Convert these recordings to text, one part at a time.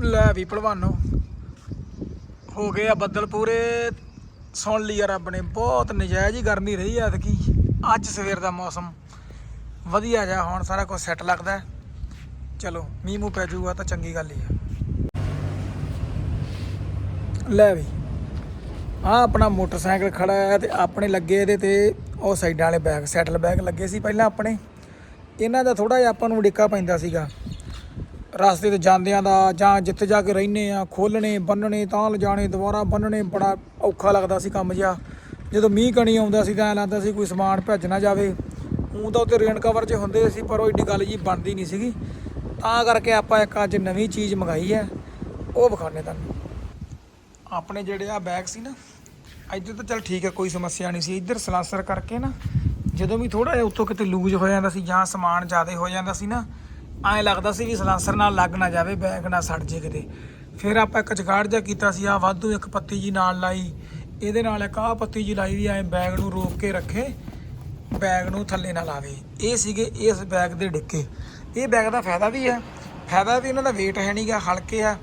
ਲੈ ਵੀ ਭਲਵਾਨੋ। ਹੋ ਗਏ ਆ ਬੱਦਲ ਪੂਰੇ। ਸੁਣ ਲਈ ਯਾਰ ਰੱਬ ਨੇ, ਬਹੁਤ ਨਜਾਇਜ਼ ਹੀ ਗਰਮੀ ਰਹੀ ਐ ਐਤਕੀ। ਅੱਜ ਸਵੇਰ ਦਾ ਮੌਸਮ ਵਧੀਆ ਜਾ ਹੁਣ ਸਾਰਾ ਕੁਝ ਸੈੱਟ ਲੱਗਦਾ। ਚਲੋ, ਮੀਂਹ ਮੂੰਹ ਪੈ ਜਾਊਗਾ ਤਾਂ ਚੰਗੀ ਗੱਲ ਹੀ ਆ। ਲੈ ਵੀ ਆ ਆਪਣਾ ਮੋਟਰਸਾਈਕਲ ਖੜਾ ਹੈ ਤੇ ਆਪਣੇ ਲੱਗੇ ਇਹਦੇ ਤੇ, ਉਹ ਸਾਈਡਾਂ ਵਾਲੇ ਬੈਗ ਸੈਟਲ ਬੈਗ ਲੱਗੇ ਸੀ ਪਹਿਲਾਂ ਆਪਣੇ। ਇਹਨਾਂ ਦਾ ਥੋੜਾ ਜਿਹਾ ਆਪਾਂ ਨੂੰ ਡਿੱਕਾ ਪੈਂਦਾ ਸੀਗਾ। ਰਸਤੇ ਤੇ ਜਾਂਦਿਆਂ ਦਾ ਜਾਂ ਜਿੱਥੇ ਜਾ ਕੇ ਰਹਿੰਦੇ ਆ ਖੋਲਣੇ ਬੰਨਣੇ ਤਾਂ ਲਿਜਾਣੇ, ਦੁਬਾਰਾ ਬੰਨਣੇ ਬੜਾ ਔਖਾ ਲੱਗਦਾ ਸੀ ਕੰਮ ਜਿਹਾ। ਜਦੋਂ ਮੀਂਹ ਕਣੀ ਆਉਂਦਾ ਸੀ ਤਾਂ ਐਂ ਲੱਗਦਾ ਸੀ ਕੋਈ ਸਮਾਨ ਭੱਜ ਨਾ ਜਾਵੇ। ਊਂ ਤਾਂ ਉੱਤੇ ਰੇਨ ਕਵਰ 'ਚ ਹੁੰਦੇ ਸੀ, ਪਰ ਉਹ ਏਡੀ ਗੱਲ ਜੀ ਬਣਦੀ ਨਹੀਂ ਸੀਗੀ। ਤਾਂ ਕਰਕੇ ਆਪਾਂ ਇੱਕ ਅੱਜ ਨਵੀਂ ਚੀਜ਼ ਮੰਗਾਈ ਹੈ, ਉਹ ਵਿਖਾਣੇ ਤੁਹਾਨੂੰ। ਆਪਣੇ ਜਿਹੜੇ ਆ ਬੈਗ ਸੀ ਨਾ, ਇੱਧਰ ਤਾਂ ਚਲ ਠੀਕ ਹੈ, ਕੋਈ ਸਮੱਸਿਆ ਨਹੀਂ ਸੀ। ਇੱਧਰ ਸਲਾਸਰ ਕਰਕੇ ਨਾ, ਜਦੋਂ ਵੀ ਥੋੜਾ ਜਿਹਾ ਉੱਥੋਂ ਕਿਤੇ ਲੂਜ਼ ਹੋ ਜਾਂਦਾ ਸੀ ਜਾਂ ਸਮਾਨ ਜ਼ਿਆਦਾ ਹੋ ਜਾਂਦਾ ਸੀ ਨਾ ਐਂ ਲੱਗਦਾ ਸੀ ਵੀ ਸਲਾਸਰ ਨਾਲ ਲੱਗ ਨਾ ਜਾਵੇ, ਬੈਗ ਨਾ ਸੜ ਜੇ ਕਿਤੇ। ਫਿਰ ਆਪਾਂ ਇੱਕ ਜਗਾੜ ਜਿਹਾ ਕੀਤਾ ਸੀ ਆ ਵਾਧੂ ਇੱਕ ਪੱਤੀ ਜੀ ਨਾਲ ਲਾਈ। ਇਹਦੇ ਨਾਲ ਇੱਕ ਆਹ ਪੱਤੀ ਜੀ ਲਾਈ ਵੀ ਐਂ ਬੈਗ ਨੂੰ ਰੋਕ ਕੇ ਰੱਖੇ, ਬੈਗ ਨੂੰ ਥੱਲੇ ਨਾ ਲਾਵੇ। ਇਹ ਸੀਗੇ ਇਸ ਬੈਗ ਦੇ ਡਿੱਕੇ। ਇਹ ਬੈਗ ਦਾ ਫਾਇਦਾ ਵੀ ਹੈ। ਫਾਇਦਾ ਵੀ ਇਹਨਾਂ ਦਾ weight ਹੈ ਨਹੀਂਗਾ ਹਲਕੇ ਆ।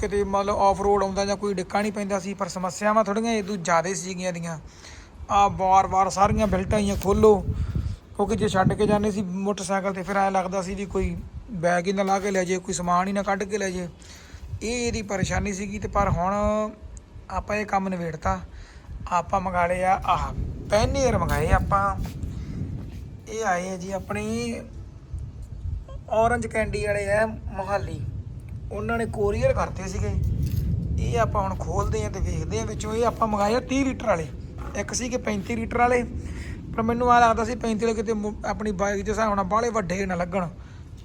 ਕਿਤੇ ਮਤਲਬ ਲਓ ਆਫ ਰੋਡ ਆਉਂਦਾ ਜਾਂ ਕੋਈ ਡਿੱਕਾ ਨਹੀਂ ਪੈਂਦਾ ਸੀ, ਪਰ ਸਮੱਸਿਆਵਾਂ ਥੋੜੀਆਂ ਇਦੋਂ ਜ਼ਿਆਦਾ ਸੀਗੀਆਂ ਦੀਆਂ ਆ ਵਾਰ-ਵਾਰ ਸਾਰੀਆਂ ਬਿਲਟਾਂ ਹੀ ਖੋਲੋ। ਕਿਉਂਕਿ ਜੇ ਛੱਡ ਕੇ ਜਾਂਦੇ ਸੀ ਮੋਟਰਸਾਈਕਲ ਤੇ, ਫਿਰ ਐ ਲੱਗਦਾ ਸੀ ਵੀ ਕੋਈ ਬੈਗ ਹੀ ਨਾ ਲਾ ਕੇ ਲੈ ਜੇ ਕੋਈ ਸਮਾਨ ਹੀ ਨਾ ਕੱਢ ਕੇ ਲੈ ਜੇ ਇਹ ਇਹਦੀ ਪਰੇਸ਼ਾਨੀ ਸੀਗੀ ਤੇ ਪਰ ਹੁਣ ਆਪਾਂ ਇਹ ਕੰਮ ਨਿਬੇੜਤਾ। ਆਪਾਂ ਮੰਗਾ ਲਏ ਆ ਆਹ ਪੈਨੀਅਰ ਮੰਗਾਏ ਆਪਾਂ। ਇਹ ਆਏ ਆ ਜੀ ਆਪਣੀ ਔਰੰਜ ਕੈਂਡੀ ਵਾਲੇ ਆ ਮੋਹਾਲੀ। ਉਹਨਾਂ ਨੇ ਕੋਰੀਅਰ ਕਰਤੇ ਸੀਗੇ। ਇਹ ਆਪਾਂ ਹੁਣ ਖੋਲਦੇ ਆ ਤੇ ਵੇਖਦੇ ਆ ਵਿੱਚੋਂ। ਇਹ ਆਪਾਂ ਮੰਗਾਏ ਆ 30 ਲੀਟਰ ਵਾਲੇ। ਇੱਕ ਸੀਗੇ 35 ਲੀਟਰ ਵਾਲੇ। ਪਰ ਮੈਨੂੰ ਆ ਲੱਗਦਾ ਸੀ 35 ਵਾਲੇ ਕਿਤੇ ਮੁ- ਆਪਣੀ ਬਾਈਕ ਦੇ ਹਿਸਾਬ ਨਾਲ ਬਾਹਲੇ ਵੱਡੇ ਨਾ ਲੱਗਣ।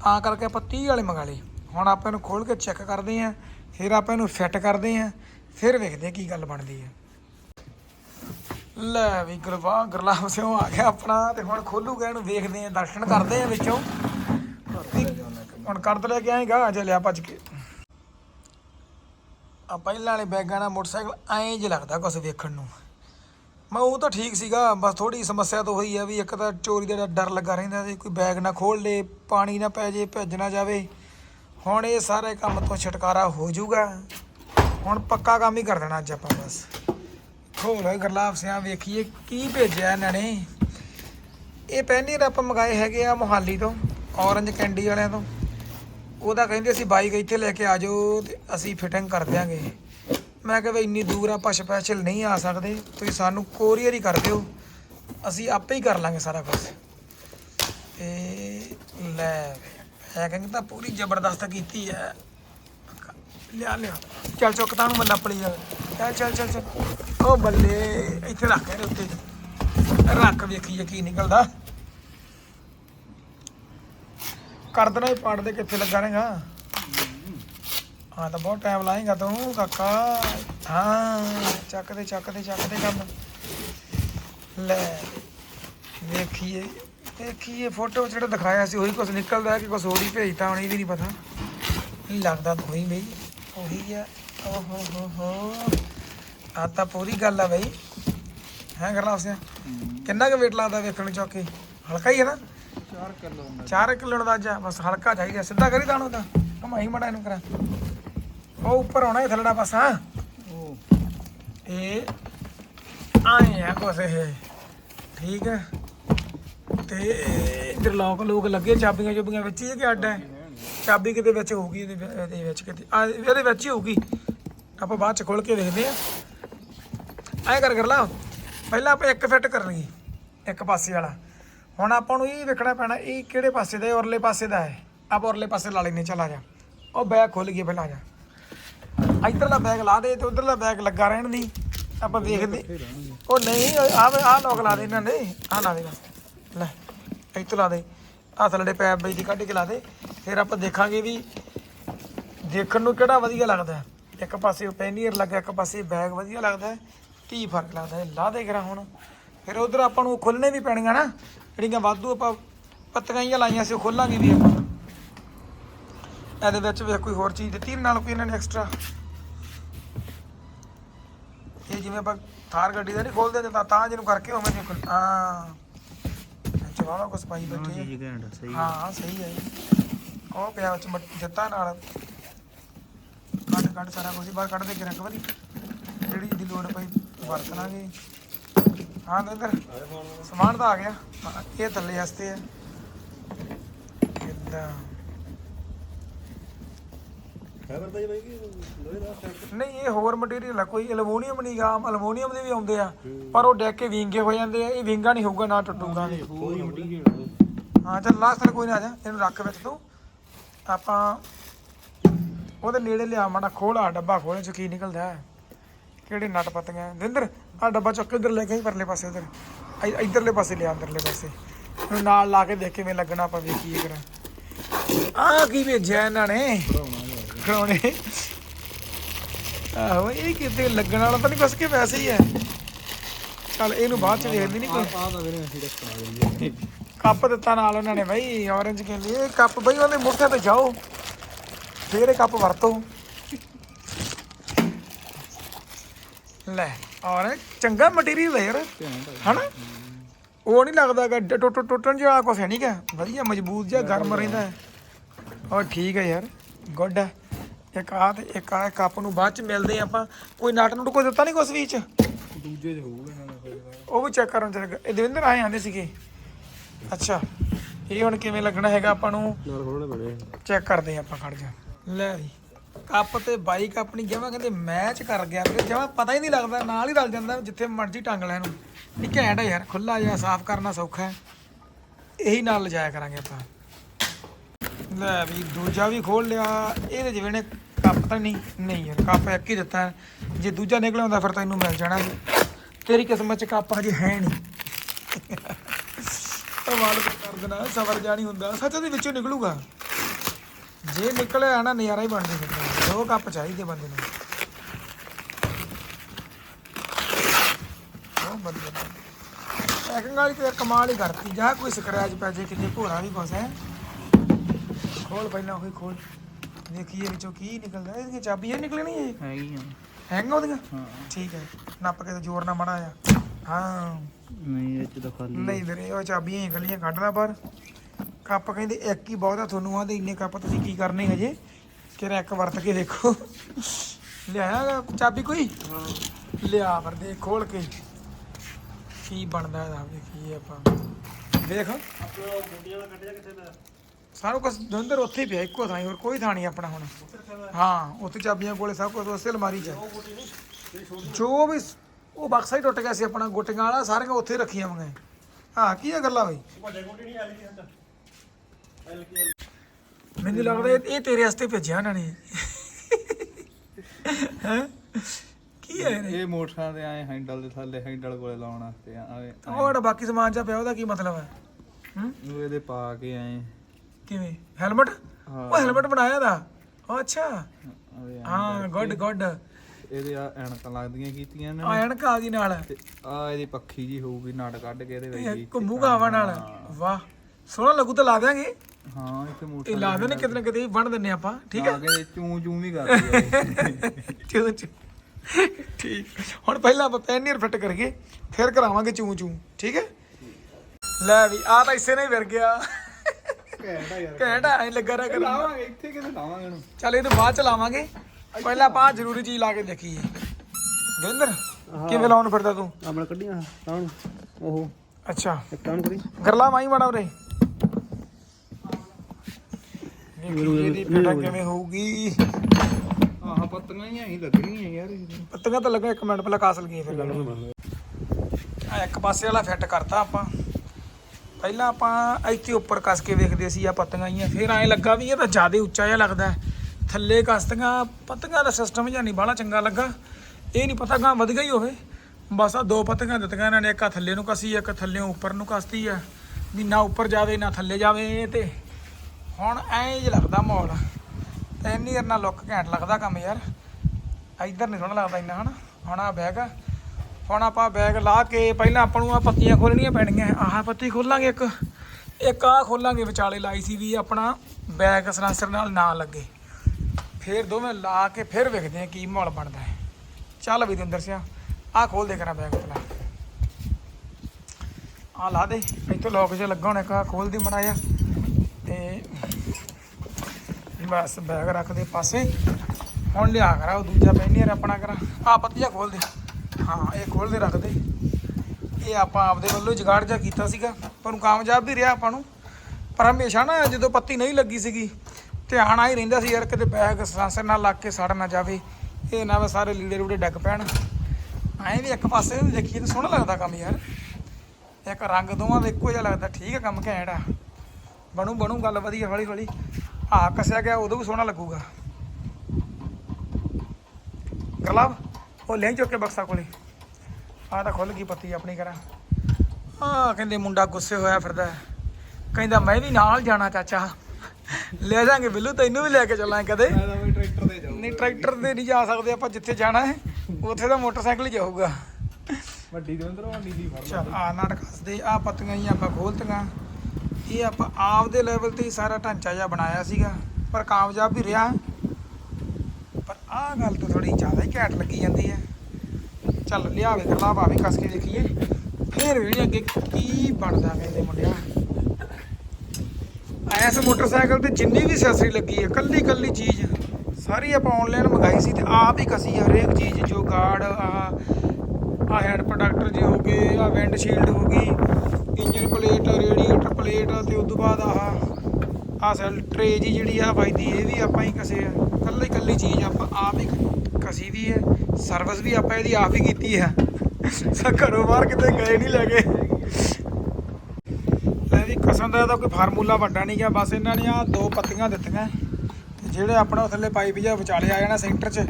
ਤਾਂ ਕਰਕੇ ਆਪਾਂ 30 ਵਾਲੇ ਮੰਗਾ ਲਏ। ਹੁਣ ਆਪਾਂ ਇਹਨੂੰ ਖੋਲ ਕੇ ਚੈੱਕ ਕਰਦੇ ਆ ਫਿਰ ਆਪਾਂ ਇਹਨੂੰ ਫਿੱਟ ਕਰਦੇ ਆ ਫਿਰ ਵੇਖਦੇ ਆ ਕੀ ਗੱਲ ਬਣਦੀ ਹੈ। ਲੈ ਵੀ ਗੁਰਵਾ ਗੁਰਲਾਬ ਸਿੰਘ ਆ ਗਿਆ ਆਪਣਾ, ਤੇ ਹੁਣ ਖੋਲੂਗਾ ਇਹਨੂੰ, ਵੇਖਦੇ ਆ ਦਰਸ਼ਨ ਕਰਦੇ ਆ ਵਿੱਚੋਂ। ਹੁਣ ਕਰਦ ਲੈ ਕੇ ਆਏਗਾ, ਅਜੇ ਲਿਆ ਭੱਜ ਕੇ। ਆ ਪਹਿਲਾਂ ਵਾਲੇ ਬੈਗਾਂ ਨਾਲ ਮੋਟਰਸਾਈਕਲ ਐਂ ਜਿਹਾ ਲੱਗਦਾ ਕੁਛ ਵੇਖਣ ਨੂੰ। ਮੈਂ ਉਹ ਤਾਂ ਠੀਕ ਸੀਗਾ, ਬਸ ਥੋੜੀ ਸਮੱਸਿਆ ਤਾਂ ਹੋਈ ਆ ਵੀ ਇੱਕ ਤਾਂ ਚੋਰੀ ਦਾ ਡਰ ਲੱਗਾ ਰਹਿੰਦਾ ਸੀ, ਕੋਈ ਬੈਗ ਨਾ ਖੋਲ ਲੇ, ਪਾਣੀ ਨਾ ਪੈ ਜੇ, ਭੱਜ ਨਾ ਜਾਵੇ। ਹੁਣ ਇਹ ਸਾਰੇ ਕੰਮ ਤੋਂ ਛੁਟਕਾਰਾ ਹੋ ਜਾਊਗਾ। ਹੁਣ ਪੱਕਾ ਕੰਮ ਹੀ ਕਰ ਦੇਣਾ ਅੱਜ ਆਪਾਂ ਬਸ। ਖੋਲ ਗਰਲਾਬ ਸਿਆ ਵੇਖੀਏ ਕੀ ਭੇਜਿਆ ਇਹਨਾਂ ਨੇ। ਇਹ ਪੈਨੀਅਰ ਆਪਾਂ ਮੰਗਾਏ ਹੈਗੇ ਆ ਮੋਹਾਲੀ ਤੋਂ, ਔਰੰਜ ਕੈਂਡੀ ਵਾਲਿਆਂ ਤੋਂ। ਉਹਦਾ ਕਹਿੰਦੇ ਸੀ, ਬਾਈਕ ਇੱਥੇ ਲੈ ਕੇ ਆ ਜਾਓ ਤੇ ਅਸੀਂ ਫਿਟਿੰਗ ਕਰ ਦਿਆਂਗੇ। ਮੈਂ ਕਿਹਾ ਵੀ ਇੰਨੀ ਦੂਰ ਆਪਾਂ ਸਪੈਸ਼ਲ ਨਹੀਂ ਆ ਸਕਦੇ। ਤੁਸੀਂ ਸਾਨੂੰ ਕੋਰੀਅਰ ਹੀ ਕਰ ਦਿਓ। ਅਸੀਂ ਆਪੇ ਹੀ ਕਰ ਲਾਂਗੇ ਸਾਰਾ ਕੁਝ ਤੇ ਲੈ ਪੈਕਿੰਗ ਤਾਂ ਪੂਰੀ ਜ਼ਬਰਦਸਤ ਕੀਤੀ ਹੈ ਲਿਆ ਲਿਆ। ਚੱਲ ਚੁੱਕ ਤਾਂ ਨੂੰ ਬੰਦਾ ਪਲੀ ਜਾ ਚੱਲ ਚੱਲ ਚੱਲ ਚੱਲ। ਉਹ ਬੱਲੇ, ਇੱਥੇ ਰੱਖ ਇਹਦੇ ਉੱਤੇ। ਰੱਖ, ਵੇਖੀ ਕੀ ਨਿਕਲਦਾ। ਕਰ ਦੇਣਾ ਹੀ ਪਾੜ ਦੇ ਕਿੱਥੇ ਲੱਗਾ ਰਹੇਗਾ। ਹਾਂ ਤਾਂ ਬਹੁਤ ਟਾਈਮ ਲਾਏਗਾ ਤੂੰ ਕਾਕਾ। ਹਾਂ ਚੱਕ ਦੇ ਚੱਕ ਦੇ ਚੱਕ ਦੇ ਕੰਮ। ਲੈ ਵੇਖੀਏ ਦੇਖੀਏ ਫੋਟੋ ਜਿਹੜਾ ਦਿਖਾਇਆ ਸੀ ਉਹੀ ਕੁਝ ਨਿਕਲਦਾ ਹੈ ਕਿ ਕੁਝ ਹੋਰ ਹੀ ਭੇਜਤਾ ਹੁਣ ਇਹ ਵੀ ਨਹੀਂ ਪਤਾ। ਨਹੀਂ ਲੱਗਦਾ ਤਾਂ ਉਹੀ ਬਈ ਉਹੀ ਆ। ਓ ਹੋ ਹੋ। ਹੋ ਆ ਤਾਂ ਪੂਰੀ ਗੱਲ ਆ ਬਈ। ਹੈ ਗਰਲਾਬ ਸਿੰਘ ਕਿੰਨਾ ਕੁ weight ਲੱਗਦਾ ਵੇਖਣ ਨੂੰ ਚੌਕੇ? ਹਲਕਾ ਹੀ ਹੈ ਨਾ? 4 ਕਿਲੋ 4 ਕਿਲੋ ਦਾ ਜਾ ਬਸ ਹਲਕਾ ਚਾਹੀਦਾ ਸਿੱਧਾ ਕਰੀ ਦਾਣੋ ਦਾ ਕਮਾਈ ਮੜਾ ਇਹਨੂੰ ਕਰਾ। ਉਹ ਉੱਪਰ ਆਉਣਾ ਇਹ ਥੱਲੜਾ ਪਾਸਾ। ਇਹ ਆਏ ਆ ਕੁਛ ਠੀਕ ਹੈ। ਤੇ ਇਧਰ ਲੋਕ ਲੋਕ ਲੱਗੇ ਚਾਬੀਆਂ ਚੁਬੀਆਂ ਵਿੱਚ ਹੀ ਹੈ ਕਿ ਅੱਡ ਹੈ? ਚਾਬੀ ਕਿਤੇ ਵਿੱਚ ਹੋਊਗੀ, ਇਹਦੇ ਇਹਦੇ ਵਿੱਚ ਕਿਤੇ ਆ, ਇਹਦੇ ਵਿੱਚ ਹੀ ਹੋਊਗੀ। ਆਪਾਂ ਬਾਅਦ ਚ ਖੋਲ ਕੇ ਦੇਖਦੇ ਆ ਐ ਕਰ ਕਰ ਲਾ। ਪਹਿਲਾਂ ਆਪਾਂ ਇੱਕ ਫਿੱਟ ਕਰਨੀ ਇੱਕ ਪਾਸੇ ਵਾਲਾ। ਹੁਣ ਆਪਾਂ ਨੂੰ ਇਹ ਵੇਖਣਾ ਪੈਣਾ, ਇਹ ਕਿਹੜੇ ਪਾਸੇ ਦਾ ਹੈ? ਉਰਲੇ ਪਾਸੇ ਦਾ ਹੈ। ਆਪਾਂ ਉਰਲੇ ਪਾਸੇ ਲਾ ਲੈਨੇ ਚਲ ਆ ਜਾ। ਉਹ ਬੈਗ ਖੁੱਲ ਗਿਆ ਪਹਿਲਾਂ ਆ ਜਾ। ਇਧਰਲਾ ਬੈਗ ਲਾ ਦੇ ਤੇ ਉਧਰਲਾ ਬੈਗ ਲੱਗਾ ਰਹਿਣ ਦੀ। ਆਪਾਂ ਵੇਖਦੇ ਉਹ ਨਹੀਂ ਆ ਆ ਲੋਕ ਲਾ ਦੇ ਇਹਨਾਂ ਨੇ। ਆ ਲਾ ਦੇ ਬਸ। ਲੈ, ਇੱਥੇ ਲਾ ਦੇ। ਆ ਥੱਲੇ ਪੈਪ ਬਈ ਦੀ ਕੱਢ ਕੇ ਲਾ ਦੇ। ਫਿਰ ਆਪਾਂ ਦੇਖਾਂਗੇ ਵੀ ਦੇਖਣ ਨੂੰ ਕਿਹੜਾ ਵਧੀਆ ਲੱਗਦਾ ਇੱਕ ਪਾਸੇ ਉਹ ਪੈਨੀਅਰ ਲੱਗਾ, ਇੱਕ ਪਾਸੇ ਬੈਗ ਵਧੀਆ ਲੱਗਦਾ ਹੈ। ਕੀ ਫ਼ਰਕ ਲੱਗਦਾ ਲਾ ਦੇ ਕਰਾ ਹੁਣ। ਫਿਰ ਉਧਰ ਆਪਾਂ ਨੂੰ ਖੁੱਲਣੇ ਵੀ ਪੈਣੀਆਂ ਨਾ। ਜਿਹੜੀਆਂ ਵਾਧੂ ਆਪਾਂ ਪਤਕਾਈਆਂ ਲਾਈਆਂ ਸੀ, ਉਹ ਖੋਲਾਂਗੇ ਵੀ ਆਪਾਂ। ਇਹਦੇ ਵਿੱਚ ਵੀ ਕੋਈ ਹੋਰ ਚੀਜ਼ ਦਿੱਤੀ ਨਾਲ ਕੋਈ ਇਹਨਾਂ ਨੇ ਐਕਸਟਰਾ ਇਹ ਜਿਵੇਂ ਆਪਾਂ ਥਾਰ ਗੱਡੀ ਦਾ ਨਹੀਂ ਖੋਲਦੇ ਤਾਂ ਤਾਂ ਜਿਹਨੂੰ ਕਰਕੇ ਨਹੀਂ ਖੁੱਲ ਹਾਂ। ਚਲਾਉਣਾ ਕੁਛ ਪਾਈ ਬੈਠੀ ਹੈ ਘੈਂਟ ਸਹੀ ਹਾਂ ਸਹੀ ਹੈ ਜੀ। ਉਹ ਪਿਆ ਵਿੱਚ ਦਿੱਤਾ ਨਾਲ। ਕੱਢ ਸਾਰਾ ਕੁਝ ਬਾਹਰ ਕੱਢ ਦੇ ਕੇ ਰੱਖ ਵਾਰੀ ਜਿਹੜੀ ਦੀ ਲੋੜ ਪਈ ਵਰਤ ਲਾਂਗੇ। ਹਾਂ ਦੰਦਰ ਸਮਾਨ ਤਾਂ ਆ ਗਿਆ। ਇਹ ਥੱਲੇ ਵਾਸਤੇ ਹੈ ਇਦਾਂ। ਖੈਬਰ ਦਾ ਜੀ ਬਾਈ ਕਿ ਲੋਹੇ ਦਾ ਫੈਕਟ ਨਹੀਂ ਇਹ ਹੋਰ ਮਟੀਰੀਅਲ ਆ ਕੋਈ ਐਲੂਮੀਨੀਅਮ ਨਹੀਂ ਗਾ ਐਲੂਮੀਨੀਅਮ ਦੇ ਵੀ ਆਉਂਦੇ ਆ ਪਰ ਉਹ ਡੈਕ ਕੇ ਵਿੰਗੇ ਹੋ ਜਾਂਦੇ ਆ ਇਹ ਵਿੰਗਾ ਨਹੀਂ ਹੋਊਗਾ ਨਾ ਟੁੱਟੂਗਾ। ਕੋਈ ਮਟੀਰੀਅਲ ਹਾਂ ਚੱਲ ਲਾਸਟ ਕੋਈ ਨਾ ਆ ਜਾ ਇਹਨੂੰ ਰੱਖ ਵਿੱਚ ਤੂੰ। ਆਪਾਂ ਉਹਦੇ ਨੇੜੇ ਲਿਆ ਮਾੜਾ ਖੋਲਾ ਡੱਬਾ ਖੋਲੇ ਚ ਕੀ ਨਿਕਲਦਾ ਹੈ? ਕਿਹੜੇ ਨਟ ਪੱਤੀਆਂ? ਦਿੰਦਰ ਆ ਡੱਬਾ ਚੁੱਕ ਕੇ ਇੱਧਰ ਲੈ ਕੇ ਆਈ ਪਰਲੇ ਪਾਸੇ ਉਧਰ। ਇਧਰਲੇ ਪਾਸੇ ਲਿਆ ਅੰਦਰਲੇ ਪਾਸੇ। ਇਹਨੂੰ ਨਾਲ ਲਾ ਕੇ ਦੇਖ ਕਿਵੇਂ ਲੱਗਣਾ ਆਪਾਂ ਵੇਖੀਏ ਕਰਾਂ ਆ ਕੀ ਭੇਜਿਆ ਇਹਨਾਂ ਨੇ। ਖਿਡੌਣੇ ਆਹੋ ਇਹ ਕਿਤੇ ਲੱਗਣ ਵਾਲਾ ਤਾਂ ਨਹੀਂ ਕੁਛ ਕੇ ਵੈਸੇ ਹੀ ਹੈ। ਚੱਲ ਇਹਨੂੰ ਬਾਅਦ ਚ ਵੇਖਦੀ ਨਹੀਂ ਕੋਈ। ਆ ਤਾਂ ਵੀਰੇ ਅਸੀਂ ਰੱਖਣਾ ਜੀ ਕੱਪ ਦਿੱਤਾ ਨਾਲ ਉਹਨਾਂ ਨੇ ਬਈ orange ਕੇ ਲਈ ਇਹ ਕੱਪ ਬਈ ਉਹਦੇ ਮੁੱਠੇ ਤੇ ਜਾਓ। ਫੇਰ ਇਹ ਕੱਪ ਵਰਤੋ। ਲੈ ਔਰ ਚੰਗਾ ਮਟੀਰੀਅਲ ਹੈ ਯਾਰ। ਹਨਾ? ਉਹ ਨਹੀਂ ਲੱਗਦਾ ਕਿ ਟੁੱਟ ਟੁੱਟਣ ਜਿਹਾ ਕੁਛ ਹੈ ਨਹੀਂ ਗਾ। ਵਧੀਆ ਮਜ਼ਬੂਤ ਜਿਹਾ ਗਰਮ ਰਹਿੰਦਾ ਹੈ। ਔਰ ਠੀਕ ਹੈ ਯਾਰ। ਗੁੱਡ ਹੈ। ਇੱਕ ਆ ਤੇ ਇੱਕ ਆ ਕੱਪ ਨੂੰ ਬਾਅਦ ਚ ਮਿਲਦੇ ਆ ਆਪਾਂ। ਕੋਈ ਨਟ ਨੂਟ ਕੋਈ ਦਿੱਤਾ ਨਹੀਂ ਕੁਛ ਵਿੱਚ ਦੂਜੇ ਚ ਹੋਊਗਾ ਇਹਨਾਂ ਦਾ ਉਹ ਵੀ ਚੈੱਕ ਕਰਨ ਚੱਲ ਇਹ ਦਵਿੰਦਰ ਆਏ ਆਂਦੇ ਸੀਗੇ। ਅੱਛਾ। ਇਹ ਹੁਣ ਕਿਵੇਂ ਲੱਗਣਾ ਹੈਗਾ ਆਪਾਂ ਨੂੰ? ਨਾਲ ਖੋਲਣੇ ਬੜੇ ਚੈੱਕ ਕਰਦੇ ਆਪਾਂ ਖੜ ਜਾ। ਲੈ ਵੀ ਕੱਪ ਤੇ ਬਾਈਕ ਆਪਣੀ ਜਮਾ ਕਹਿੰਦੇ ਮੈਚ ਕਰ ਗਿਆ ਵੀਰੇ ਜਮਾ ਪਤਾ ਹੀ ਨਹੀਂ ਲੱਗਦਾ ਨਾਲ ਹੀ ਰਲ ਜਾਂਦਾ ਜਿੱਥੇ ਮਰਜ਼ੀ ਟੰਗ ਲੈ ਇਹਨੂੰ ਇਹ ਘੈਂਟ ਆ ਯਾਰ ਖੁੱਲਾ ਜਿਹਾ ਸਾਫ਼ ਕਰਨਾ ਸੌਖਾ ਹੈ। ਇਹੀ ਨਾਲ ਲਿਜਾਇਆ ਕਰਾਂਗੇ ਆਪਾਂ। ਲੈ ਵੀ ਦੂਜਾ ਵੀ ਖੋਲ ਲਿਆ। ਇਹਦੇ ਜਿਵੇਂ ਨੇ ਕੱਪ ਤਾਂ ਨਹੀਂ ਨਹੀਂ ਯਾਰ, ਕੱਪ ਇੱਕ ਹੀ ਦਿੱਤਾ ਹੈ। ਜੇ ਦੂਜਾ ਨਿਕਲ ਆਉਂਦਾ ਫਿਰ ਤੈਨੂੰ ਮਿਲ ਜਾਣਾ ਸੀ ਤੇਰੀ ਕਿਸਮਤ ਚ ਕੱਪ ਹਜੇ ਹੈ ਨਹੀਂ। ਉਹ ਮਾਲਕ ਕਰ ਦੇਣਾ, ਸਬਰ ਜਾਣੀ ਹੁੰਦਾ। ਸੱਚ ਦੇ ਵਿੱਚੋਂ ਨਿਕਲੂਗਾ। ਜੇ ਨਿਕਲਿਆ ਨਾ, ਨਜ਼ਾਰਾ ਹੀ ਬਣ ਜਾਊਗਾ। ਦੋ ਕੱਪ ਚਾਹੀਦੇ ਬੰਦੇ ਨੂੰ। ਉਹ ਵਧੀਆ। ਪੈਕਿੰਗ ਵਾਲੀ ਤੇ ਕਮਾਲ ਹੀ ਕਰਤੀ। ਜਾਂ ਕੋਈ ਸਕ੍ਰੈਚ ਪੈ ਜੇ, ਕਿਤੇ ਭੋਰਾ ਵੀ ਕੁਛ ਹੈ। ਖੋਲ ਪਹਿਲਾਂ ਉਹੀ ਖੋਲ। ਦੇਖੀਏ ਵਿੱਚੋਂ ਕੀ ਨਿਕਲਦਾ ਇਹਦੀਆਂ ਚਾਬੀਆਂ ਨਿਕਲਣੀ ਇਹ ਹੈਗੀ ਆ ਹੈਂਗ ਉਹਦੀਆਂ? ਹਾਂ। ਠੀਕ ਹੈ ਨੱਪ ਕੇ ਤੇ ਜ਼ੋਰ ਨਾਲ ਮੜਾ ਆ ਹਾਂ। ਨਹੀਂ ਇਹ ਚ ਤਾਂ ਖਾਲੀ ਨਹੀਂ ਵੀਰੇ ਉਹ ਚਾਬੀਆਂ ਹੀ ਗਲੀਆਂ ਕੱਢਦਾ ਪਰ ਕੱਪ ਕਹਿੰਦੇ ਇੱਕ ਹੀ ਬਹੁਤ ਆ ਤੁਹਾਨੂੰ ਆਂਦੇ ਇੰਨੇ ਕੱਪ ਤੁਸੀਂ ਕੀ ਕਰਨੇ ਹਜੇ? ਕਿਹੜਾ ਇੱਕ ਵਰਤ ਕੇ ਦੇਖੋ। ਲਿਆਇਆ ਗਾ ਚਾਬੀ ਕੋਈ? ਹਾਂ। ਲਿਆ ਪਰ ਦੇਖ ਖੋਲ ਕੇ। ਕੀ ਬਣਦਾ ਇਹਦਾ ਦੇਖੀਏ ਆਪਾਂ। ਦੇਖ ਆਪਣਾ ਮੁੰਡਿਆਂ ਦਾ ਕੱਢਿਆ ਕਿੱਥੇ ਦਾ? ਸਾਰਾ ਕੁਝ ਦੰਦਰ ਉੱਥੇ ਹੀ ਪਿਆ ਇੱਕੋ ਥਾਂ ਹੀ ਹੋਰ ਕੋਈ ਥਾਂ ਨਹੀਂ ਆਪਣਾ ਹੁਣ ਹਾਂ ਉੱਥੇ ਚਾਬੀਆਂ ਕੋਲੇ ਸਭ ਕੁਝ ਉਸੇ ਅਲਮਾਰੀ 'ਚ ਹੈ। ਜੋ ਵੀ ਸ- ਉਹ ਬਕਸਾ ਹੀ ਟੁੱਟ ਗਿਆ ਸੀ ਆਪਣਾ ਗੁੱਟੀਆਂ ਵਾਲਾ ਸਾਰੀਆਂ ਉੱਥੇ ਰੱਖੀਆਂ ਹੋਈਆਂ ਹਾਂ ਕੀ ਆ ਗੱਲਾਂ ਬਈ ਵੱਡੇ ਗੁੱਡੀ ਨਹੀਂ ਆਲੀ ਹੱਥ ਐਲਕੀ ਮੈਨੂੰ ਲੱਗਦਾ ਇਹ ਇਹ ਤੇਰੇ ਵਾਸਤੇ ਭੇਜਿਆ ਇਹਨਾਂ ਨੇ ਹੈ ਕੀ ਹੈ ਇਹ ਇਹ ਮੋਟਰਾਂ ਦੇ ਆਏ ਹੈਂਡਲ ਦੇ ਥੱਲੇ ਹੈਂਡਲ ਕੋਲੇ ਲਾਉਣ ਵਾਸਤੇ ਆਏ ਉਹ ਜਿਹੜਾ ਬਾਕੀ ਸਮਾਨ ਚ ਪਿਆ ਉਹਦਾ ਕੀ ਮਤਲਬ ਹੈ ਹੂੰ ਉਹ ਇਹਦੇ ਪਾ ਕੇ ਆਏ ਕਿਵੇਂ? ਹੈਲਮਟ ਉਹ ਹੈਲਮਟ ਬਣਾਇਆ ਦਾ। ਉਹ ਅੱਛਾ। ਆਵੇ ਹਾਂ ਗੁੱਡ ਗੁੱਡ ਇਹਦੇ ਆ ਐਨਕਾਂ ਲੱਗਦੀਆਂ ਕੀਤੀਆਂ ਆ ਇਹਨਾਂ ਨੇ। ਐਨਕ ਆ ਗਈ ਨਾਲ। ਆ ਇਹਦੀ ਪੱਖੀ ਜੀ ਹੋਊਗੀ ਨਟ ਕੱਢ ਕੇ ਇਹਦੇ ਵਿੱਚ। ਘੁੰਮੂਗਾ ਹਵਾ ਨਾਲ। ਵਾਹ। ਸੋਹਣਾ ਲੱਗੂ ਤਾਂ ਲਾ ਦਿਆਂਗੇ। ਹਾਂ ਇੱਥੇ ਮੋਟਰ ਇਹ ਲਾ ਦੇਣੇ ਕਿਤੇ ਨਾ ਕਿਤੇ ਬਣ ਦਿੰਨੇ ਆਪਾਂ। ਠੀਕ ਹੈ? ਕੇ ਚੂੰ ਚੂੰ ਵੀ ਕਰਦੀ ਚੂ ਚੂ। ਠੀਕ। ਹੁਣ ਪਹਿਲਾਂ ਆਪਾਂ ਪੈਨੀਅਰ ਫਿੱਟ ਕਰੀਏ ਫਿਰ ਕਰਾਵਾਂਗੇ ਚੂ ਚੂ। ਠੀਕ ਹੈ? ਲੈ ਵੀ ਆ ਤਾਂ ਇਸੇ ਨੇ ਹੀ ਵਿਰ ਗਿਆ। ਘੈਂਟਾ ਯਾਰ। ਘੈਂਟ ਐ ਲੱਗਾ ਰਿਹਾ ਕਰ ਲਾਵਾਂਗੇ ਇੱਥੇ ਕਿਤੇ ਲਾਵਾਂਗੇ ਇਹਨੂੰ। ਚੱਲ ਇਹ ਤਾਂ ਬਾਅਦ ਚ ਲਾਵਾਂਗੇ। ਪਹਿਲਾਂ ਆਪਾਂ ਆਹ ਜ਼ਰੂਰੀ ਚੀਜ਼ ਲਾ ਕੇ ਦੇਖੀਏ। ਵਿੰਦਰ ਕਿਵੇਂ ਲਾਉਣ ਫਿਰਦਾ ਤੂੰ? ਆਪਣਾ ਕੱਢੀਆਂ ਤਾਂ ਉਹ। ਅੱਛਾ। ਇੱਕ ਤਾਂ ਕਰੀ। ਗਰਲਾ ਮਾਈ ਮਾੜਾ ਉਰੇ। ਵੇਖੀਏ ਇਹਦੀ ਪੇਟਾ ਕਿਵੇਂ ਹੋਊਗੀ। ਆਹ ਪੱਤੀਆਂ ਹੀ ਆਹੀ ਲੱਗਣੀਆਂ ਯਾਰ ਇਹ ਪੱਤੀਆਂ ਤਾਂ ਲੱਗਾ ਇੱਕ ਮਿੰਟ ਪਹਿਲਾਂ ਕਾਸ ਲਗੀਏ ਫਿਰ ਆ ਇੱਕ ਪਾਸੇ ਵਾਲਾ ਫਿੱਟ ਕਰਤਾ ਆਪਾਂ। ਪਹਿਲਾਂ ਆਪਾਂ ਇੱਥੇ ਉੱਪਰ ਕੱਸ ਕੇ ਵੇਖਦੇ ਸੀ ਆ ਪਤੰਗਾਂ ਹੀ ਆ ਫਿਰ ਐਂ ਲੱਗਾ ਵੀ ਇਹ ਤਾਂ ਜ਼ਿਆਦਾ ਉੱਚਾ ਜਿਹਾ ਲੱਗਦਾ ਥੱਲੇ ਕਸਤੀਆਂ, ਪਤੰਗਾਂ ਦਾ ਸਿਸਟਮ ਜਾਂ ਨਹੀਂ, ਬਾਹਲਾ ਚੰਗਾ ਲੱਗਾ। ਇਹ ਨਹੀਂ ਪਤਾ ਗਾਂ ਵਧ ਗਈ ਹੋਵੇ। ਬਸ ਆ ਦੋ ਪੱਤੀਆਂ ਦਿੱਤੀਆਂ ਇਹਨਾਂ ਨੇ, ਇੱਕ ਥੱਲੇ ਨੂੰ ਕਸੀ, ਇੱਕ ਥੱਲੇ ਉੱਪਰ ਨੂੰ ਕੱਸਤੀ ਆ। ਵੀ ਨਾ ਉੱਪਰ ਜਾਵੇ, ਨਾ ਥੱਲੇ ਜਾਵੇ ਤੇ। ਹੁਣ ਐਂ ਜਿਹਾ ਲੱਗਦਾ ਮਾਹੌਲ। ਤੇ ਇੰਨੀ ਨਾਲ ਲੁੱਕ ਘੈਂਟ ਲੱਗਦਾ ਕੰਮ ਯਾਰ। ਇੱਧਰ ਨਹੀਂ ਸੋਹਣਾ ਲੱਗਦਾ ਇੰਨਾ, ਹਨਾ? ਹੁਣ ਆ ਬੈਗ ਹੁਣ ਆਪਾਂ ਬੈਗ ਲਾ ਕੇ ਪਹਿਲਾਂ ਆਪਾਂ ਨੂੰ ਆ ਪੱਤੀਆਂ ਖੋਲਣੀਆਂ ਪੈਣਗੀਆਂ। ਆਹ ਪੱਤੀ ਖੋਲਾਂਗੇ ਇੱਕ। ਇੱਕ ਆਹ ਖੋਲਾਂਗੇ ਵਿਚਾਲੇ ਲਾਈ ਸੀ ਵੀ ਆਪਣਾ ਬੈਗ ਸਰਾਂਸਰ ਨਾਲ ਨਾ ਲੱਗੇ। ਫਿਰ ਦੋਵੇਂ ਲਾ ਕੇ ਫਿਰ ਵੇਖਦੇ ਆ ਕੀ ਮਾਹੌਲ ਬਣਦਾ ਹੈ। ਚੱਲ ਵੀ ਦਿੰਦਰ ਸਿਆ, ਆਹ ਖੋਲ ਦੇ ਕਰਾਂ ਬੈਗ ਪਹਿਲਾਂ ਆ ਲਾ ਦੇ, ਇੱਥੋਂ ਲੋਕ ਜਿਹਾ ਲੱਗਾ ਹੁਣ ਇੱਕ ਆ ਖੋਲ ਦੀ ਮੜਾਇਆ ਤੇ ਬਸ ਬੈਗ ਰੱਖ ਦੇ ਪਾਸੇ। ਹੁਣ ਲਿਆ ਕਰਾ, ਉਹ ਦੂਜਾ ਪੈਨੀਅਰ ਆਪਣਾ ਕਰਾ। ਆ ਪੱਤੀਆ ਖੋਲ ਦੇ। ਹਾਂ, ਇਹ ਖੋਲ ਦੇ ਰੱਖ ਦੇ। ਇਹ ਆਪਾਂ ਆਪਦੇ ਵੱਲੋਂ ਜਗਾੜ ਜਾ ਕੀਤਾ ਸੀਗਾ। ਪਰ ਕਾਮਯਾਬ ਵੀ ਰਿਹਾ ਆਪਾਂ ਨੂੰ। ਪਰ ਹਮੇਸ਼ਾ ਨਾ ਜਦੋਂ ਪੱਤੀ ਨਹੀਂ ਲੱਗੀ ਸੀਗੀ, ਧਿਆਨ ਆ ਹੀ ਰਹਿੰਦਾ ਸੀ ਯਾਰ, ਕਿਤੇ ਬੈਗ ਸਾਂਸਰ ਨਾਲ ਲੱਗ ਕੇ ਸੜ ਨਾ ਜਾਵੇ। ਇਹ ਨਾ ਸਾਰੇ ਲੀੜੇ ਰੂੜੇ ਡੱਗ ਪੈਣ। ਐਂ ਵੀ ਇੱਕ ਪਾਸੇ ਨੂੰ ਦੇਖੀਏ ਤਾਂ ਸੋਹਣਾ ਲੱਗਦਾ ਕੰਮ ਯਾਰ। ਇੱਕ ਰੰਗ ਦੋਵਾਂ ਦਾ ਇੱਕੋ ਜਿਹਾ ਲੱਗਦਾ, ਠੀਕ ਹੈ ਕੰਮ ਘੈਂਟ ਆ। ਬਣੂ ਬਣੂ ਗੱਲ ਵਧੀਆ, ਹੌਲੀ ਹੌਲੀ। ਆ ਕਸਿਆ ਗਿਆ, ਉਦੋਂ ਵੀ ਸੋਹਣਾ ਲੱਗੂਗਾ। ਗਲਾਬ, ਉਹ ਲੈ ਚੁੱਕ ਕੇ ਬਕਸਾ ਕੋਲੇ। ਆ ਤਾਂ ਖੁੱਲ ਗਈ ਪੱਤੀ ਆਪਣੀ ਕਰਾਂ। ਆ ਕਹਿੰਦੇ ਮੁੰਡਾ ਗੁੱਸੇ ਹੋਇਆ ਫਿਰਦਾ। ਕਹਿੰਦਾ ਮੈਂ ਵੀ ਨਾਲ ਜਾਣਾ ਚਾਚਾ। ਲੈ ਜਾਾਂਗੇ ਬਿੱਲੂ ਤੈਨੂੰ ਵੀ ਲੈ ਕੇ ਚੱਲਾਂਗੇ ਕਦੇ। ਟਰੈਕਟਰ ਤੇ ਨਹੀਂ ਟਰੈਕਟਰ ਤੇ ਨਹੀਂ ਜਾ ਸਕਦੇ ਆਪਾਂ ਜਿੱਥੇ ਜਾਣਾ ਹੈ ਉੱਥੇ ਤਾਂ ਮੋਟਰਸਾਈਕਲ ਹੀ ਜਾਊਗਾ। ਵੱਡੀ ਦਵਿੰਦਰ ਵੱਡੀ ਦੀ ਫੜ ਚਲ ਆ ਨਾਟਕ ਹੱਸਦੇ ਆ ਪੱਤੀਆਂ ਹੀ ਆਪਾਂ ਖੋਲਤੀਆਂ। ਇਹ ਆਪਾਂ ਆਪ ਦੇ ਲੈਵਲ ਤੇ ਹੀ ਸਾਰਾ ਢਾਂਚਾ ਜਿਹਾ ਬਣਾਇਆ ਸੀਗਾ ਪਰ ਕਾਮਯਾਬ ਵੀ ਰਿਹਾ। ਪਰ ਆਹ ਗੱਲ ਤਾਂ ਥੋੜੀ ਜ਼ਿਆਦਾ ਹੀ ਘੈਂਟ ਲੱਗੀ ਜਾਂਦੀ ਹੈ। ਚੱਲ ਲਿਆਵੇ ਗੱਲਾਂ ਭਾਵੇਂ ਕੱਸ ਕੇ ਦੇਖੀਏ ਫੇਰ ਵੀ ਅੱਗੇ ਕੀ ਬਣਦਾ ਕਹਿੰਦੇ ਮੁੰਡਿਆ। ਐਸ ਮੋਟਰਸਾਈਕਲ ਤੇ ਜਿੰਨੀ ਵੀ ਅਸੈਸਰੀ ਲੱਗੀ ਹੈ ਕੱਲੀ ਕੱਲੀ ਚੀਜ਼। ਸਾਰੀ ਆਪਾਂ ਆਨਲਾਈਨ ਮੰਗਾਈ ਸੀ ਤੇ ਆਪ ਹੀ ਕਸੀ ਆ, ਹਰੇਕ ਚੀਜ਼, ਜੋ ਗਾਰਡ ਆ ਆ ਹੈਡ ਪ੍ਰੋਡਕਟਰ ਜੇ ਹੋ ਗਏ, ਆ ਵਿੰਡ ਸ਼ੀਲਡ ਹੋ ਗਈ ਇੰਜਨ ਪਲੇਟ ਰੇਡੀਏਟਰ ਪਲੇਟ ਤੇ ਉਸ ਤੋਂ ਬਾਅਦ ਆਹ ਆ ਸੈਲ ਟਰੇ ਜੀ ਜਿਹੜੀ ਆ ਵੱਜਦੀ, ਇਹ ਵੀ ਆਪਾਂ ਹੀ ਕਸੇ ਆ। ਕੱਲੀ ਕੱਲੀ ਚੀਜ਼ ਆਪਾਂ ਆਪ ਹੀ ਕਸੀ ਦੀ ਹੈ, ਸਰਵਿਸ ਵੀ ਆਪਾਂ ਇਹਦੀ ਆਪ ਹੀ ਕੀਤੀ ਹੈ। ਸਾ ਘਰੋਂ ਬਾਹਰ ਕਿਤੇ ਗਏ ਨਹੀਂ ਲੈ ਕੇ ਲੈ ਵੀ ਕਸਣ ਦਾ ਤਾਂ ਕੋਈ ਫਾਰਮੂਲਾ ਵੱਡਾ ਨਹੀਂ ਗਿਆ, ਬਸ ਇਹਨਾਂ ਨੇ ਆ ਦੋ ਪੱਤੀਆਂ ਦਿੱਤੀਆਂ। ਤੇ ਜਿਹੜੇ ਆਪਣਾ ਥੱਲੇ ਪਾਈਪ ਜਿਹਾ ਵਿਚਾਲੇ ਆ ਜਾਣਾ ਸੈਂਟਰ 'ਚ,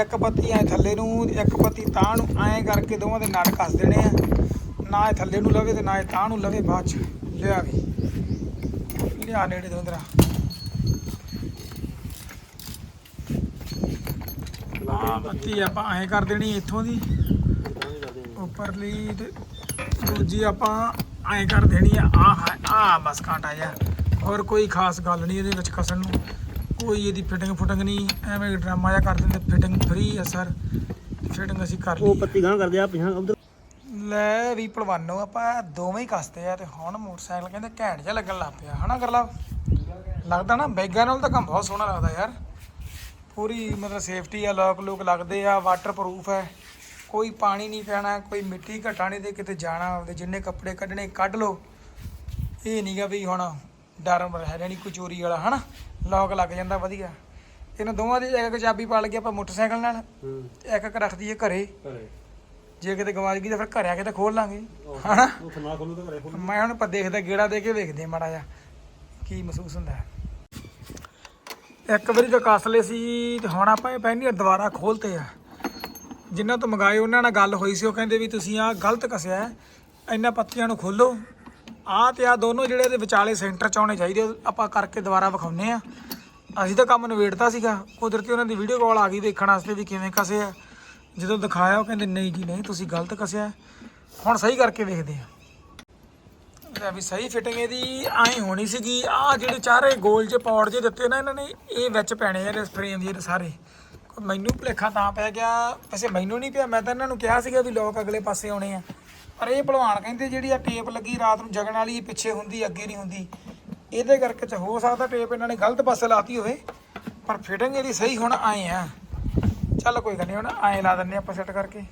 ਇੱਕ ਪੱਤੀ ਐ ਥੱਲੇ ਨੂੰ, ਇੱਕ ਪੱਤੀ ਤਾਂ ਨੂੰ, ਐਂ ਕਰਕੇ ਦੋਵਾਂ ਦੇ ਨਟ ਕੱਸ ਦੇਣੇ ਆ। ਨਾ ਇਹ ਥੱਲੇ ਨੂੰ ਲਵੇ ਤੇ ਨਾ ਇਹ ਤਾਂ ਨੂੰ ਲਵੇ ਬਾਅਦ 'ਚ। ਲਿਆ ਵੀ। ਲਿਆ ਨੇੜੇ ਦੋਂਦਰਾ ਆ ਪੱਤੀ ਆਪਾਂ ਐਂ ਕਰ ਦੇਣੀ ਇੱਥੋਂ ਦੀ। ਉੱਪਰਲੀ ਤੇ ਦੂਜੀ ਆਪਾਂ ਐਂ ਕਰ ਦੇਣੀ ਆ। ਆ ਆ ਬਸ ਕਾਂਟਾ ਜਾ ਹੋਰ ਕੋਈ ਖਾਸ ਗੱਲ ਨਹੀਂ ਇਹਦੇ ਵਿੱਚ ਕਸਣ ਨੂੰ। ਕੋਈ ਇਹਦੀ ਫਿਟਿੰਗ ਫੁਟਿੰਗ ਨਹੀਂ ਐਵੇਂ ਡਰਾਮਾ ਜਿਹਾ ਕਰ ਦਿੰਦੇ ਫਿਟਿੰਗ ਫਰੀ ਆ ਸਰ। ਫਿਟਿੰਗ ਅਸੀਂ ਕਰ ਉਹ ਲਈ ਪੱਤੀ ਗਾਂ ਕਰਦੇ ਆ ਪਿਛਾਂ ਉਧਰ। ਲੈ ਵੀ ਭਲਵਾਨੋ ਆਪਾਂ ਦੋਵੇਂ ਹੀ ਕੱਸਦੇ ਆ ਤੇ ਹੁਣ ਮੋਟਰਸਾਈਕਲ ਕਹਿੰਦੇ ਘੈਂਟ ਜਿਹਾ ਲੱਗਣ ਲੱਗ ਪਿਆ। ਹਨਾ ਕਰਲਾ ਲੱਗਦਾ ਨਾ ਬੈਗਾਂ ਨਾਲ ਤਾਂ ਕੰਮ ਬਹੁਤ ਸੋਹਣਾ ਲੱਗਦਾ ਯਾਰ। ਪੂਰੀ ਮਤਲਬ ਸੇਫਟੀ ਆ ਲੋਕ ਲੋਕ ਲੱਗਦੇ ਆ ਵਾਟਰਪ੍ਰੂਫ ਹੈ ਕੋਈ ਪਾਣੀ ਨਹੀਂ ਪੈਣਾ ਕੋਈ ਮਿੱਟੀ ਘਟਾ ਨਹੀਂ ਦੇ ਕਿਤੇ ਜਾਣਾ ਆਪਦੇ ਜਿੰਨੇ ਕੱਪੜੇ ਕੱਢਣੇ ਕੱਢ ਲਓ। ਇਹ ਨਹੀਂਗਾ ਵੀ ਹੁਣ ਡਰ ਹੈ ਨਹੀਂ ਕੋਈ ਚੋਰੀ ਵਾਲਾ ਹਨਾ? ਲੋਕ ਲੱਗ ਜਾਂਦਾ ਵਧੀਆ। ਇਹਨਾਂ ਦੋਵਾਂ ਦੀ ਇੱਕ ਚਾਬੀ ਪਾ ਲਈਏ ਆਪਾਂ ਮੋਟਰਸਾਈਕਲ ਨਾਲ। ਇੱਕ ਇੱਕ ਰੱਖ ਦਈਏ ਘਰੇ। ਜੇ ਕਿਤੇ ਗਵਾਚ ਗਈ ਤਾਂ ਫਿਰ ਘਰੇ ਆ ਕੇ ਤਾਂ ਖੋਲ ਲਾਂਗੇ। ਹਨਾ? ਮੈਂ ਹੁਣ ਆਪਾਂ ਦੇਖਦਾ ਗੇੜਾ ਦੇ ਕੇ ਵੇਖਦੇ ਮਾੜਾ ਜਿਹਾ ਕੀ ਮਹਿਸੂਸ ਹੁੰਦਾ। ਇੱਕ ਵਾਰੀ ਤਾਂ ਕੱਸ ਲਏ ਸੀ ਤੇ ਹੁਣ ਆਪਾਂ ਇਹ ਪੈਣੀ ਦੁਬਾਰਾ ਖੋਲਤੇ ਆ। ਜਿਨ੍ਹਾਂ ਤੋਂ ਮੰਗਾਏ, ਉਹਨਾਂ ਨਾਲ ਗੱਲ ਹੋਈ ਸੀ, ਉਹ ਕਹਿੰਦੇ ਵੀ ਤੁਸੀਂ ਆਹ ਗਲਤ ਕੱਸਿਆ ਇਹਨਾਂ ਪੱਤੀਆਂ ਨੂੰ ਖੋਲੋ। ਆਹ ਤੇ ਆਹ ਦੋਨੋਂ ਜਿਹੜੇ ਇਹਦੇ ਵਿਚਾਲੇ ਸੈਂਟਰ ਚ ਆਉਣੇ ਚਾਹੀਦੇ ਆਪਾਂ ਕਰਕੇ ਦੁਬਾਰਾ ਵਿਖਾਉਨੇ ਆ। ਅਸੀਂ ਤਾਂ ਕੰਮ ਨਿਬੇੜਤਾ ਸੀਗਾ। ਕੁਦਰਤੀ ਉਹਨਾਂ ਦੀ ਵੀਡੀਓ ਕਾਲ ਆ ਗਈ ਦੇਖਣ ਵਾਸਤੇ ਵੀ ਕਿਵੇਂ ਕਸੇ ਆ। ਜਦੋਂ ਦਿਖਾਇਆ, ਉਹ ਕਹਿੰਦੇ, ਨਹੀਂ ਜੀ, ਨਹੀਂ, ਤੁਸੀਂ ਗਲਤ ਕਸਿਆ ਹੁਣ ਸਹੀ ਕਰਕੇ ਵੇਖਦੇ ਆ। ਲੈ ਵੀ ਸਹੀ ਫਿਟਿੰਗ ਇਹਦੀ ਐਂ ਹੋਣੀ ਸੀਗੀ। ਆ ਜਿਹੜੇ ਚਾਰੇ ਗੋਲ ਜੇ ਪੌੜ ਜੇ ਦਿੱਤੇ ਨਾ ਇਹਨਾਂ ਨੇ, ਇਹ ਵਿੱਚ ਪੈਣੇ ਆ ਇਸ ਫਰੇਮ ਦੇ ਸਾਰੇ। ਮੈਨੂੰ ਭੁਲੇਖਾ ਤਾਂ ਪੈ ਗਿਆ, ਵੈਸੇ ਮੈਨੂੰ ਨਹੀਂ ਪਿਆ, ਮੈਂ ਤਾਂ ਇਹਨਾਂ ਨੂੰ ਕਿਹਾ ਸੀਗਾ ਵੀ ਲੋਕ ਅਗਲੇ ਪਾਸੇ ਆਉਣੇ ਆ। ਪਰ ਇਹ ਭਲਵਾਨ ਕਹਿੰਦੇ ਜਿਹੜੀ ਆ ਟੇਪ ਲੱਗੀ ਰਾਤ ਨੂੰ ਜਗਣ ਵਾਲੀ ਪਿੱਛੇ ਹੁੰਦੀ, ਅੱਗੇ ਨਹੀਂ ਹੁੰਦੀ। ਇਹਦੇ ਕਰਕੇ ਚ ਹੋ ਸਕਦਾ ਟੇਪ ਇਹਨਾਂ ਨੇ ਗਲਤ ਪਾਸੇ ਲਾਤੀ ਹੋਵੇ, ਪਰ ਫਿਟਿੰਗ ਇਹਦੀ ਸਹੀ ਹੁਣ ਆਏ ਆ। ਚੱਲ ਕੋਈ ਗੱਲ ਨਹੀਂ, ਹੁਣ ਐਂ ਲਾ ਦਿੰਨੇ ਆਪਾਂ ਸੈੱਟ ਕਰਕੇ।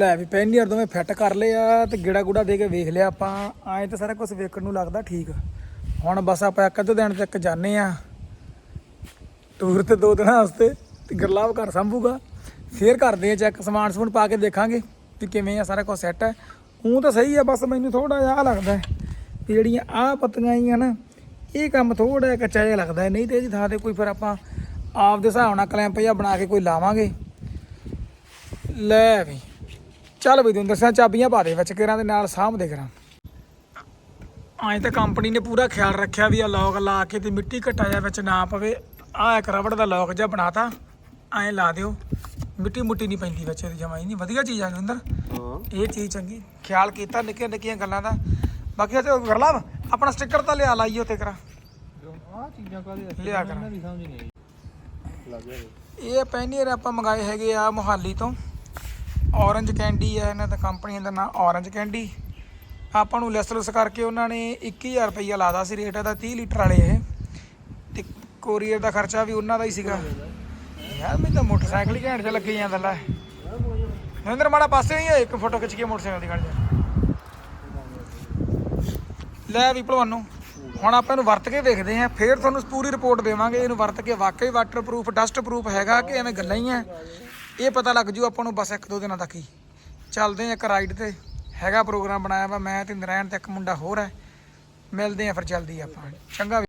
ਲੈ ਵੀ ਪੈਨੀਅਰ ਦੋਵੇਂ ਫਿੱਟ ਕਰ ਲਏ ਆ ਤੇ ਗੇੜਾ ਗੂੜਾ ਦੇ ਕੇ ਵੇਖ ਲਿਆ ਆਪਾਂ। ਐਂ ਤਾਂ ਸਾਰਾ ਕੁਝ ਵੇਖਣ ਨੂੰ ਲੱਗਦਾ ਠੀਕ। ਹੁਣ ਬਸ ਆਪਾਂ ਇੱਕ ਅੱਧੇ ਦਿਨ ਤੱਕ ਜਾਣੇ ਆ। ਟੂਰ ਤੇ ਦੋ ਦਿਨਾਂ ਵਾਸਤੇ ਤੇ ਗਰਲਾਵ ਘਰ ਸੰਭੂਗਾ। ਫੇਰ ਕਰਦੇ ਆ ਚੈੱਕ ਸਮਾਨ ਸਮੂਨ ਪਾ ਕੇ ਦੇਖਾਂਗੇ ਵੀ ਕਿਵੇਂ ਆ, ਸਾਰਾ ਕੁਝ ਸੈੱਟ ਹੈ ਉਹ ਤਾਂ ਸਹੀ ਆ, ਬਸ ਮੈਨੂੰ ਥੋੜਾ ਜਿਹਾ ਆਹ ਲੱਗਦਾ ਹੈ ਵੀ ਜਿਹੜੀਆਂ ਆਹ ਪੱਤੀਆਂ ਆਈਆਂ ਨਾ, ਇਹ ਕੰਮ ਥੋੜਾ ਜਿਹਾ ਕੱਚਾ ਜਿਹਾ ਲੱਗਦਾ ਹੈ। ਨਹੀਂ ਤੇ ਇਹਦੀ ਥਾਂ ਤੇ ਕੋਈ ਫਿਰ ਆਪਾਂ ਆਪ ਦੇ ਹਿਸਾਬ ਨਾਲ ਕਲੈਂਪ ਜਿਹਾ ਬਣਾ ਕੇ ਕੋਈ ਲਾਵਾਂਗੇ। ਲੈ ਵੀ। ਚੱਲ ਵੀ ਤੈਨੂੰ ਦੱਸਾਂ ਚਾਬੀਆਂ ਪਾ ਦੇ ਵਿੱਚ ਕੇਰਾਂ ਦੇ ਨਾਲ ਸਾਂਭਦੇ ਕਰਾਂ। ਐਂ ਤਾਂ ਕੰਪਨੀ ਨੇ ਪੂਰਾ ਖਿਆਲ ਰੱਖਿਆ ਵੀ ਆ ਲੌਕ ਲਾ ਕੇ ਤੇ ਮਿੱਟੀ ਘਟਾ ਜਾ ਵਿੱਚ ਨਾ ਪਵੇ। ਆ ਇੱਕ ਰਬੜ ਦਾ ਲੌਕ ਜਿਹਾ ਬਣਾਤਾ ਐਂ ਲਾ ਦਿਓ। ਮਿੱਟੀ ਮੁੱਟੀ ਨਹੀਂ ਪੈਂਦੀ ਵਿੱਚ ਇਹਦੀ ਜਮਾਈ ਨਹੀਂ। ਵਧੀਆ ਚੀਜ਼ ਆ ਅੰਦਰ। ਹਾਂ ਇਹ ਚੀਜ਼ ਚੰਗੀ। ਖਿਆਲ ਕੀਤਾ ਨਿੱਕੀਆਂ ਨਿੱਕੀਆਂ ਗੱਲਾਂ ਦਾ। ਬਾਕੀ ਤੇ ਗਰਲਾਮ ਆਪਣਾ ਸਟicker ਤਾਂ ਲਿਆ ਲਾਈਓ ਤੇ ਕਰਾ। ਆਹ ਚੀਜ਼ਾਂ ਕਾਹਦੇ ਲਿਆ ਕਰ। ਇਹ ਪੈਨੀਅਰ ਆਪਾਂ ਮੰਗਾਏ ਹੈਗੇ ਆ ਮੋਹਾਲੀ ਤੋਂ। ਔਰੰਜ ਕੈਂਡੀ ਹੈ ਇਹਨਾਂ ਦਾ ਕੰਪਨੀ ਦਾ ਨਾਮ ਔਰੰਜ ਕੈਂਡੀ ਆਪਾਂ ਨੂੰ ਲੈਸ ਲੁਸ ਕਰਕੇ ਉਹਨਾਂ ਨੇ 21000 ਰੁਪਈਆ ਲਾਦਾ ਸੀ ਰੇਟ, ਇਹਦਾ 30 ਲੀਟਰ ਵਾਲੇ ਇਹ। ਤੇ ਕੋਰੀਅਰ ਦਾ ਖਰਚਾ ਵੀ ਉਹਨਾਂ ਦਾ ਹੀ ਸੀਗਾ। ਯਾਰ, ਮੈਨੂੰ ਤਾਂ ਮੋਟਰਸਾਈਕਲ ਹੀ ਘੈਂਟ 'ਚ ਲੱਗੀ ਜਾਂਦਾ ਲੈ। ਨਰਿੰਦਰ, ਮਾੜਾ ਪਾਸੇ ਹੀ ਹੈ ਇੱਕ ਫੋਟੋ ਖਿੱਚ ਕੇ ਮੋਟਰਸਾਈਕਲ ਦੀ ਖੜ ਜਾ। ਲੈ ਵੀ ਭਲਵਾਨੋ ਹੁਣ ਆਪਾਂ ਇਹਨੂੰ ਵਰਤ ਕੇ ਦੇਖਦੇ ਆਂ ਫਿਰ ਤੁਹਾਨੂੰ ਪੂਰੀ ਰਿਪੋਰਟ ਦੇਵਾਂਗੇ। ਇਹਨੂੰ ਵਰਤ ਕੇ ਵਾਕਈ ਵਾਟਰਪ੍ਰੂਫ ਡਸਟ ਪ੍ਰੂਫ ਹੈਗਾ ਕਿ ਐਵੇਂ ਗੱਲਾਂ ਹੀ ਆ। ਇਹ ਪਤਾ ਲੱਗ ਜੂ ਆਪਾਂ ਨੂੰ ਬਸ ਇੱਕ ਦੋ ਦਿਨਾਂ ਤੱਕ ਹੀ। ਚੱਲਦੇ ਆਂ ਇੱਕ ਰਾਈਡ ਤੇ। ਹੈਗਾ ਪ੍ਰੋਗਰਾਮ ਬਣਾਇਆ ਵਾ, ਮੈਂ ਤੇ ਨਰਾਇਣ ਤੇ ਇੱਕ ਮੁੰਡਾ ਹੋਰ ਹੈ। ਮਿਲਦੇ ਆਂ ਫਿਰ ਜਲਦੀ ਆਪਾਂ। ਚੰਗਾ ਵੀ।